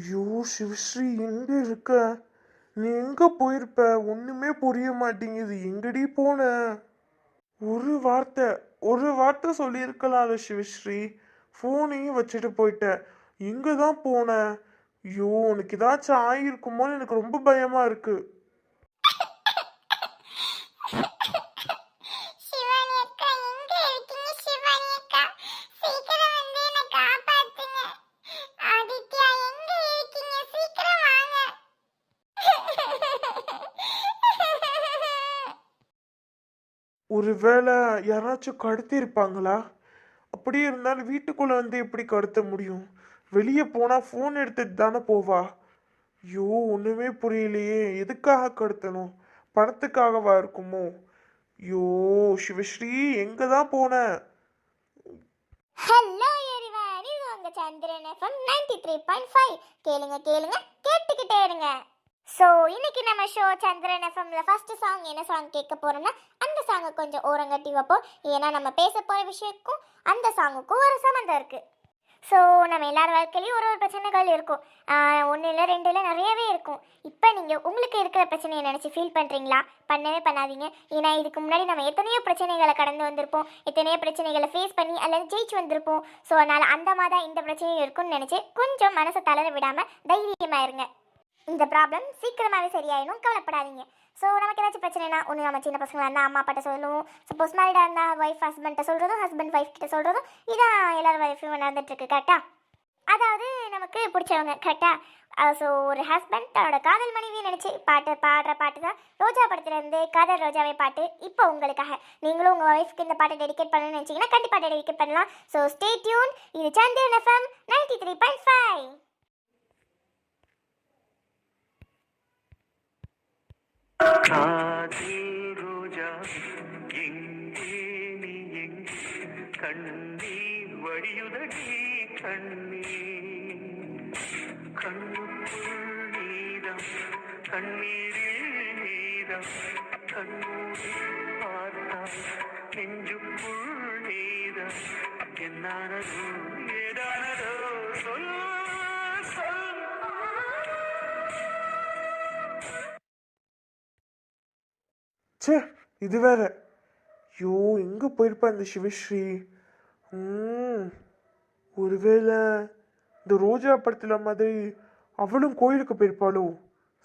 ஐயோ சிவஸ்ரீ எங்க இருக்க நீ எங்க போயிருப்ப? ஒண்ணுமே புரிய மாட்டேங்குது. எங்கடி போன? ஒரு வார்த்தை ஒரு வார்த்தை சொல்லியிருக்கலாம்ல சிவஸ்ரீ ஃபோனையும் வச்சுட்டு போயிட்ட எங்க தான் போன? ஐயோ உனக்கு ஏதாச்சும் ஆகிருக்குமோன்னு எனக்கு ரொம்ப பயமா இருக்கு சிவானி அக்கா எங்க இருக்கீங்க சிவானி அக்கா சீக்கிரம் வந்து என்ன காப்பாத்துங்க ஆதித்யா எங்க இருக்கீங்க சீக்கிரம் வாங்க ஒருவேளை யாராச்சும் கடத்தியிருப்பாங்களா? அப்படியே இருந்தாலும் வீட்டுக்குள்ளே வந்து எப்படி கடத்த முடியும்? வெளியே போனால் ஃபோன் எடுத்துட்டு தானே போவா? ஐயோ ஒன்றுமே புரியலையே. எதுக்காக கடத்தணும்? பணத்துக்காகவா இருக்குமோ? ஐயோ சிவஸ்ரீ எங்க தான் போன? ஹலோ எரிவான் இது உங்க Chandran FM ninety three point five கேளுங்க கேளுங்க. கேட்டுக்கிட்டே இருங்க. ஸோ இன்னைக்கு நம்ம ஷோ சந்திரன் எஃப்எம்ல ஃபர்ஸ்ட் சாங் என்ன சாங் கேட்க போறோம்னா அந்த சாங்கை கொஞ்சம் ஓரங்கட்டி வைப்போம். ஏன்னா நம்ம பேச போகிற விஷயத்துக்கும் அந்த சாங்குக்கும் ஒரு சம்மந்தம் இருக்கு. ஸோ நம்ம எல்லார் வாழ்க்கையிலையும் ஒரு ஒரு பிரச்சனைகள் இருக்கும். ஒன்று இல்லை ரெண்டு இல்லை நிறையவே இருக்கும். இப்போ நீங்கள் உங்களுக்கு இருக்கிற பிரச்சனையை நினச்சி ஃபீல் பண்ணுறீங்களா பண்ணவே பண்ணாதீங்க. ஏன்னா இதுக்கு முன்னாடி நம்ம எத்தனையோ பிரச்சனைகளை கடந்து வந்திருப்போம். எத்தனையோ பிரச்சனைகளை ஃபேஸ் பண்ணி அல்லது ஜெயிச்சு வந்திருப்போம். ஸோ அதனால் அந்த மாதிரி தான் இந்த பிரச்சனையும் இருக்கும்னு நினச்சி கொஞ்சம் மனசை தளர விடாமல் தைரியமாக இருங்க. இந்த ப்ராப்ளம் சீக்கிரமாகவே சரியாயிடும் கவலைப்படாதீங்க. ஸோ நமக்கு ஏதாச்சும் பிரச்சனைனா ஒன்று நம்ம சின்ன பசங்களாக இருந்தால் அம்மா அப்பாட்ட சொல்லணும் சப்போஸ் மேரிடாக இருந்தால் ஒய்ஃப் ஹஸ்பண்ட்கிட்ட சொல்கிறதும் ஹஸ்பண்ட் ஒய்ஃப் கிட்ட சொல்கிறதும் இதான் எல்லாரும் ஒய்ஃபும் நடந்துட்டுருக்கு கரெக்டாக அதாவது நமக்கு பிடிச்சவங்க கரெக்டாக ஸோ ஒரு ஹஸ்பண்ட் தன்னோட காதல் மனைவியை நினச்சி பாட்டு பாடுற பாட்டு தான் ரோஜா படத்துலேருந்து காதல் ரோஜாவை பாட்டு இப்போ உங்களுக்காக. நீங்களும் உங்கள் ஒய்ஃப்க்கு இந்த பாட்டை டெடிகேட் பண்ணணும்னு நினச்சிங்கன்னா கண்டிப்பாக டெடிகேட் பண்ணலாம். ஸோ ஸ்டே டியூன் இது Chandran FM ninety three point five காதில் ரோஜா எங்கே நீ எங்கே கண்ணீர் வடியுதடி கண்ணீர் கண்ணுக்குள் நீதம் கண்ணீரில் நீதம் சே இது வேற ஐயோ எங்கே போயிருப்பா இந்த சிவஸ்ரீ ஒருவேளை இந்த ரோஜா படத்துல மாதிரி அவளும் கோயிலுக்கு போயிருப்பாளோ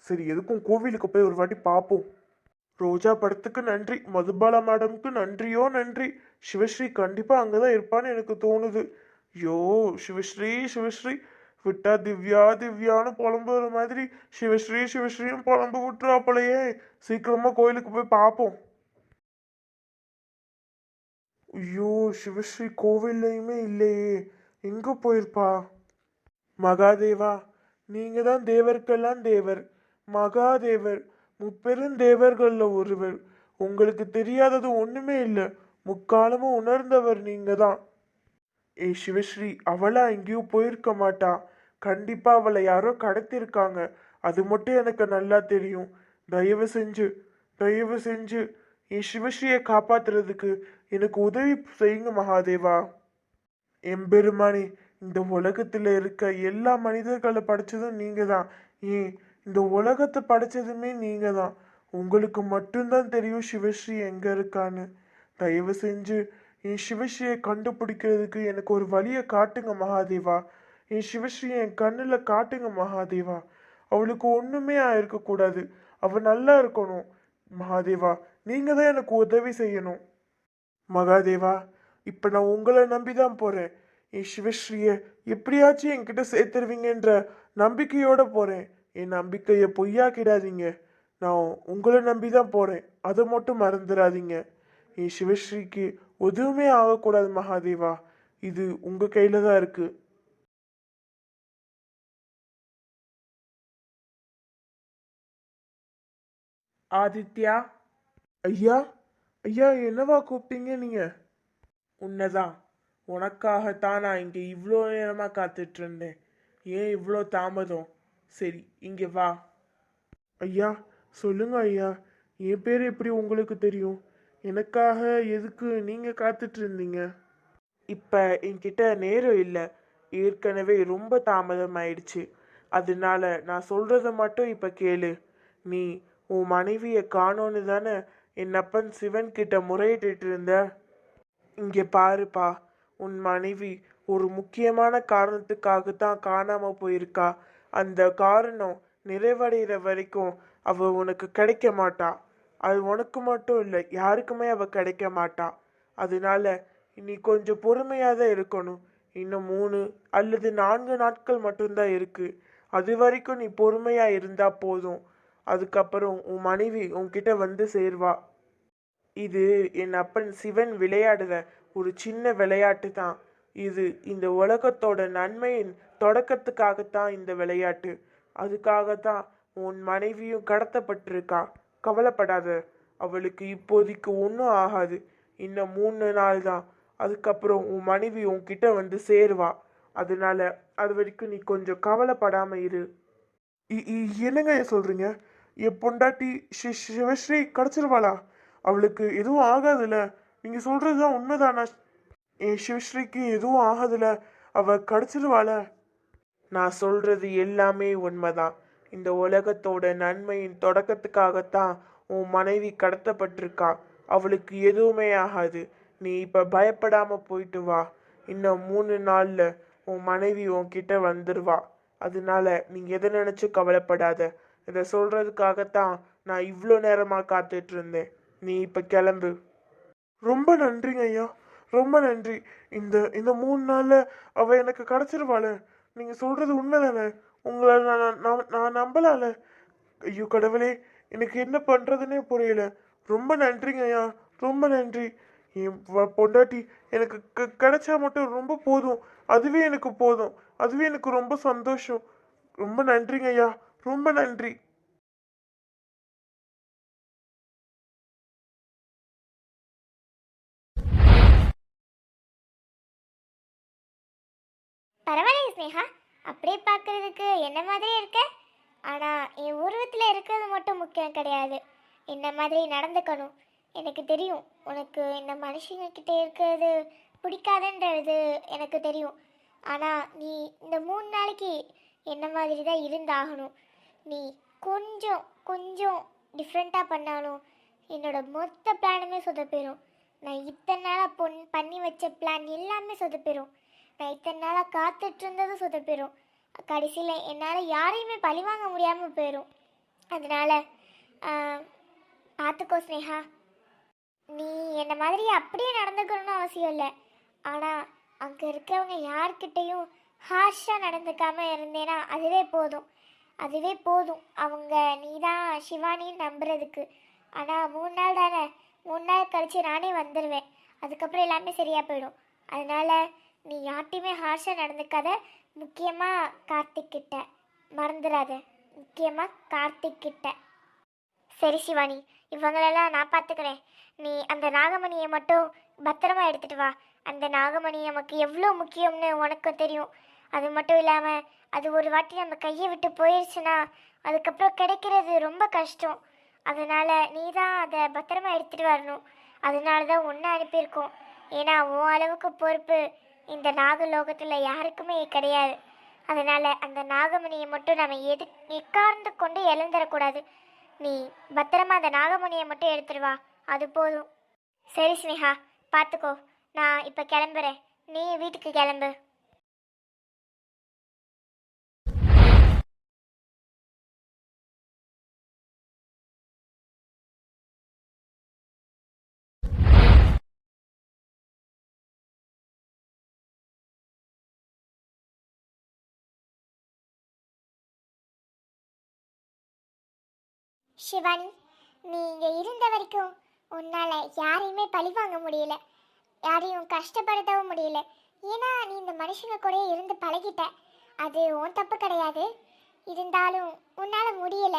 சரி எதுக்கும் கோவிலுக்கு போய் ஒரு வாட்டி பார்ப்போம் ரோஜா படத்துக்கு நன்றி மதுபாலா மேடம்க்கு நன்றியோ நன்றி சிவஸ்ரீ கண்டிப்பாக அங்கே தான் இருப்பான்னு எனக்கு தோணுது ஐயோ சிவஸ்ரீ சிவஸ்ரீ விட்டா திவ்யா திவ்யான்னு புலம்புற மாதிரி சிவஸ்ரீ சிவஸ்ரீன்னு புலம்பு விட்டுறாப்பலையே. சீக்கிரமா கோயிலுக்கு போய் பார்ப்போம் ஐயோ சிவஸ்ரீ கோவில்லையுமே இல்லையே. எங்க போயிருப்பா? மகாதேவா நீங்க தான் தேவர்க்கெல்லாம் தேவர். மகாதேவர் முப்பெரும் தேவர்களில் ஒருவர். உங்களுக்கு தெரியாதது ஒண்ணுமே இல்லை. முக்காலமும் உணர்ந்தவர் நீங்க தான். ஏ சிவஸ்ரீ அவளா எங்கேயும் போயிருக்க மாட்டா. கண்டிப்பா அவளை யாரோ கடத்திருக்காங்க அது மட்டும் எனக்கு நல்லா தெரியும். தயவு செஞ்சு தயவு செஞ்சு. என் சிவஸ்ரீயை காப்பாத்துறதுக்கு எனக்கு உதவி செய்யுங்க மகாதேவா. எம்பெருமானே இந்த உலகத்துல இருக்க எல்லா மனிதர்களை படைச்சதும் நீங்க தான் ஏன்? இந்த உலகத்தை படைச்சதுமே நீங்க தான் உங்களுக்கு மட்டும்தான் தெரியும் சிவஸ்ரீ எங்க இருக்கான்னு. தயவு செஞ்சு என் சிவஸ்ரீயை கண்டுபிடிக்கிறதுக்கு எனக்கு ஒரு வழியை காட்டுங்க மகாதேவா. என் சிவஸ்ரீயை என் கண்ணில் காட்டுங்க மகாதேவா. அவளுக்கு ஒன்றுமே ஆயிருக்கக்கூடாது. அவள் நல்லா இருக்கணும். மகாதேவா நீங்கள் தான் எனக்கு உதவி செய்யணும். மகாதேவா இப்போ நான் உங்களை நம்பி தான் போகிறேன் என் சிவஸ்ரீயை எப்படியாச்சும் என்கிட்ட சேர்த்துருவீங்கன்ற நம்பிக்கையோடு போகிறேன் என் நம்பிக்கையை பொய்யாக்கிடாதீங்க. நான் உங்களை நம்பி தான் போகிறேன் அதை மட்டும் மறந்துடாதீங்க. என் சிவஸ்ரீக்கு எதுவுமே ஆகக்கூடாது மகாதேவா. இது உங்கள் கையில் தான் இருக்குது ஆதித்யா? ஐயா ஐயா என்னவா கூப்பிட்டீங்க நீங்க? உன்னதான். உனக்காகத்தான் நான் இங்க இவ்வளோ நேரமா காத்துட்டு இருந்தேன் ஏன் இவ்வளோ தாமதம்? சரி இங்க வா. ஐயா சொல்லுங்க ஐயா. என் பேர் எப்படி உங்களுக்கு தெரியும்? எனக்காக எதுக்கு நீங்க காத்துட்டு இருந்தீங்க இப்ப என்கிட்ட நேரம் இல்லை. ஏற்கனவே ரொம்ப தாமதம் ஆயிடுச்சு அதனால நான் சொல்கிறத மட்டும் இப்ப கேளு. நீ உன் மனைவியை காணோன்னு தானே என் அப்பன் சிவன் கிட்ட முறையிட்டு இருந்த இங்கே பாருப்பா உன் மனைவி ஒரு முக்கியமான காரணத்துக்காக தான் காணாம போயிருக்கா. அந்த காரணம் நிறைவடைகிற வரைக்கும் அவ உனக்கு கிடைக்க மாட்டா. அது உனக்கு மட்டும் இல்லை யாருக்குமே அவ கிடைக்க மாட்டா. அதனால நீ கொஞ்சம் பொறுமையாக தான் இருக்கணும். இன்னும் மூணு அல்லது நான்கு நாட்கள் மட்டும்தான் இருக்கு. அது வரைக்கும் நீ பொறுமையா இருந்தா போதும். அதுக்கப்புறம் உன் மனைவி உன்கிட்ட வந்து சேர்வா. இது என் அப்பன் சிவன் விளையாடுற ஒரு சின்ன விளையாட்டு தான். இது இந்த உலகத்தோட நன்மையின் தொடக்கத்துக்காகத்தான் இந்த விளையாட்டு. அதுக்காகத்தான் உன் மனைவியும் கடத்தப்பட்டிருக்கா. கவலைப்படாத அவளுக்கு இப்போதைக்கு ஒன்றும் ஆகாது. இன்னும் மூணு நாள் தான். அதுக்கப்புறம் உன் மனைவி உன்கிட்ட வந்து சேருவா. அதனால அது வரைக்கும் நீ கொஞ்சம் கவலைப்படாம இரு. இ- இ- என்னங்க சொல்றீங்க? என் பொண்டாட்டி ஸ்ரீ சிவஸ்ரீ கிடச்சிருவாளா? அவளுக்கு எதுவும் ஆகாதுல்ல நீங்கள் சொல்கிறது தான் உண்மைதானா? என் சிவஸ்ரீக்கு எதுவும் ஆகாதுல்ல அவ கிடச்சிருவாள. நான் சொல்கிறது எல்லாமே உண்மைதான். இந்த உலகத்தோட நன்மையின் தொடக்கத்துக்காகத்தான் உன் மனைவி கடத்தப்பட்டிருக்கா. அவளுக்கு எதுவுமே ஆகாது. நீ இப்போ பயப்படாமல் போயிட்டு வா. இன்னும் மூணு நாளில் உன் மனைவி உன்கிட்ட வந்துடுவா அதனால நீ எதை நினச்சி கவலைப்படாத. இதை சொல்கிறதுக்காகத்தான் நான் இவ்வளோ நேரமாக காத்துட்டு இருந்தேன் நீ இப்போ கிளம்பு. ரொம்ப நன்றிங்க ஐயா. ரொம்ப நன்றி. இந்த இந்த மூணு நாளில் அவள் எனக்கு கிடச்சிருவாள். நீங்கள் சொல்கிறது உண்மை தானே உங்களை நான் நான்- நான் நான் நம்பலால? ஐயோ கடவுளே எனக்கு என்ன பண்ணுறதுன்னே புரியல. ரொம்ப நன்றிங்க ஐயா. ரொம்ப நன்றி. என் பொண்டாட்டி எனக்கு க- கிடைச்சா மட்டும் ரொம்ப போதும். அதுவே எனக்கு போதும். அதுவே எனக்கு ரொம்ப சந்தோஷம். ரொம்ப நன்றிங்க ஐயா. ரொம்ப நன்றி. பரவாயில்ல ஸ்னேகா அப்படியே பார்க்கறதுக்கு என்ன மாதிரி இருக்க? ஆனால் என் உருவத்தில் இருக்கிறது மட்டும் முக்கியம் கிடையாது. என்ன மாதிரி நடந்துக்கணும்? எனக்கு தெரியும். உனக்கு இந்த மனுஷங்கக்கிட்ட இருக்கிறது பிடிக்காதுன்றது எனக்கு தெரியும். ஆனால் நீ இந்த மூணு நாளைக்கு என்ன மாதிரி தான் இருந்தாகணும்? நீ கொஞ்சம் கொஞ்சம் டிஃப்ரெண்ட்டாக பண்ணாலும் என்னோட மொத்த பிளானுமே சொதப்பிடும் நான் இத்தனை நாளாக பொன் பண்ணி வச்ச பிளான் எல்லாமே சொதப்பிடும் நான் இத்தனை நாளாக காத்துட்டு இருந்ததும் சொதப்பிடும் கடைசியில் என்னால் யாரையுமே பழி வாங்க முடியாமல் போயிடும் அதனால் பார்த்துக்கோ ஸ்னேகா நீ என்ன மாதிரி அப்படியே நடந்துக்கணும்னு அவசியம் இல்லை. ஆனால் அங்கே இருக்கிறவங்க யார்கிட்டையும் ஹார்ஷாக நடந்துக்காமல் இருந்தேன்னா அதுவே போதும். அதுவே போதும். அவங்க நீ தான் சிவானின்னு நம்புறதுக்கு. ஆனால் மூணு நாள் தானே? மூணு நாள் கழித்து நானே வந்துடுவேன் அதுக்கப்புறம் எல்லாமே சரியாக போயிடும். அதனால நீ யார்ட்டையுமே ஹார்ஷாக நடந்துக்காத. முக்கியமாக கார்த்திக்கிட்ட. மறந்துடாத முக்கியமாக கார்த்திக்கிட்ட. சரி சிவானி. இவங்களெல்லாம் நான் பார்த்துக்கிறேன் நீ அந்த நாகமணியை மட்டும் பத்திரமா எடுத்துகிட்டு வா. அந்த நாகமணி நமக்கு எவ்வளோ முக்கியம்னு உனக்கும் தெரியும். அது மட்டும் இல்லாமல் அது ஒரு வாட்டி நம்ம கையை விட்டு போயிடுச்சுன்னா அதுக்கப்புறம் கிடைக்கிறது ரொம்ப கஷ்டம். அதனால் நீ தான் அதை பத்திரமா எடுத்துகிட்டு வரணும். அதனால தான் ஒன்று அனுப்பியிருக்கோம். ஏன்னா உன் அளவுக்கு பொறுப்பு இந்த நாகலோகத்தில் யாருக்குமே கிடையாது. அதனால் அந்த நாகமணியை மட்டும் நம்ம எது எக்கார்ந்து கொண்டு இழந்துடக்கூடாது நீ பத்திரமா அந்த நாகமணியை மட்டும் எடுத்துட்டு வா. அது போதும். சரி ஸ்னேகா பார்த்துக்கோ நான் இப்போ கிளம்புறேன். நீ வீட்டுக்கு கிளம்பு. சிவானி நீ இங்கே இருந்த வரைக்கும் உன்னால் யாரையுமே பழி வாங்க முடியல. யாரையும் கஷ்டப்படுத்தவும் முடியல. ஏன்னா நீ இந்த மனுஷங்க கூட இருந்து பழகிட்ட. அது உன் தப்பு கிடையாது. இருந்தாலும் உன்னால் முடியல.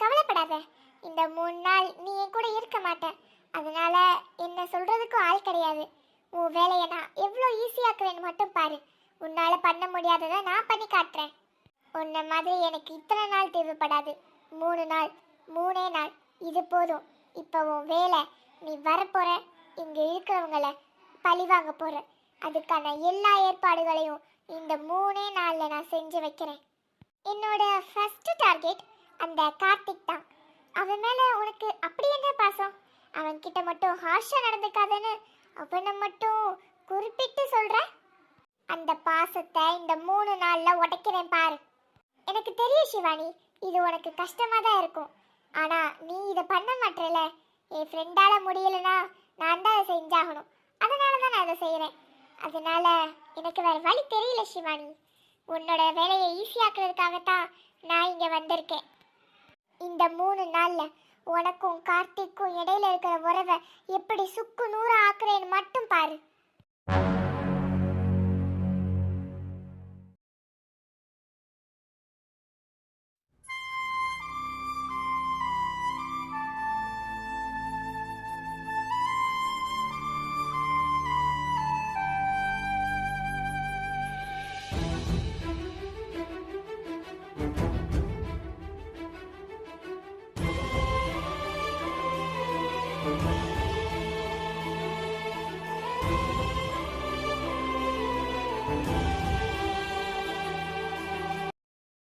கவலைப்படாத. இந்த மூணு நாள் நீ என் கூட இருக்க மாட்ட. அதனால என்ன சொல்கிறதுக்கும் ஆள் கிடையாது. உன் வேலையை நான் எவ்வளோ ஈஸியாக்குவேன்னு மட்டும் பாரு. உன்னால் பண்ண முடியாததை நான் பண்ணி காட்டுறேன். உன்னை மாதிரி எனக்கு இத்தனை நாள் தேவைப்படாது. மூணு நாள் மூணே நாள். இது போதும். இப்போ உன் வேலை நீ வரப்போற இங்கே இருக்கிறவங்கள பழி வாங்க போற. அதுக்கான எல்லா ஏற்பாடுகளையும் இந்த மூணே நாளில் நான் செஞ்சு வைக்கிறேன். என்னோட ஃபர்ஸ்ட் டார்கெட் அந்த கார்த்திக் தான். அவன் மேலே உனக்கு அப்படி என்ன பாசம்? அவன்கிட்ட மட்டும் ஹார்ஷாக நடந்துக்காதன்னு அவனை மட்டும் குறிப்பிட்டு சொல்கிற அந்த பாசத்தை இந்த மூணு நாளில் உடைக்கிறேன் பாரு. எனக்கு தெரியும் சிவானி இது உனக்கு கஷ்டமாக தான் இருக்கும். ஆனால் நீ இதை பண்ண மாட்டேல என் ஃப்ரெண்டால முடியலனா நான் தான் அதை செஞ்சாகணும். அதனால தான் நான் அதை செய்கிறேன் அதனால எனக்கு வேறு வழி தெரியல ஷிவானி. உன்னோட வேலையை ஈஸியாக்குறதுக்காகத்தான் நான் இங்கே வந்திருக்கேன். இந்த மூணு நாளில் உனக்கும் கார்த்திக்கும் இடையில இருக்கிற உறவை எப்படி சுக்கு நூறு ஆக்குறேன்னு மட்டும் பாரு.